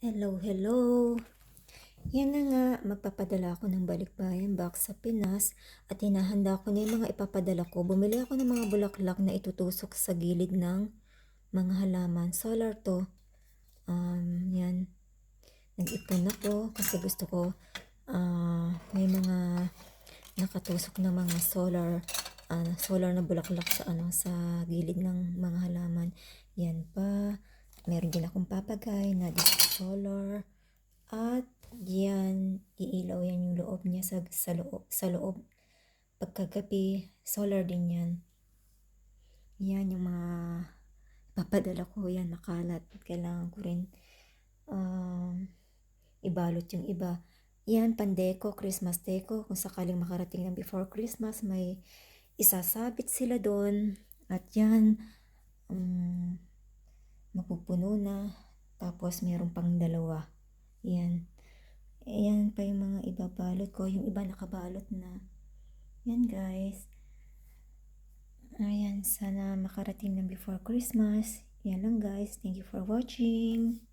Hello, hello. Yan na nga, magpapadala ako ng balikbayan back sa Pinas at hinahanda ko na yung mga ipapadala ko. Bumili ako ng mga bulaklak na itutusok sa gilid ng mga halaman. Solar to. Um, yan. Nag-ipon ako kasi gusto ko ah, may mga nakatusok na mga solar ah, solar na bulaklak sa ano sa gilid ng mga halaman. Meron din akong papagay na solar. At yan, iilaw yan yung loob niya sa, sa, loob, sa loob. Pagkagabi, solar din yan. Yan yung mga papadala ko. Yan, nakalat. Kailangan ko rin um, ibalot yung iba. Yan, pandeko, Christmas deco. Kung sakaling makarating ng before Christmas, may isasabit sila doon. At yan, um, mapupuno na. Tapos, meron pang dalawa. Yan. Ayan pa yung mga ibabalot ko. Yung iba nakabalot na. Yan, guys. Ayan, sana makarating ng before Christmas. Yan lang, guys. Thank you for watching.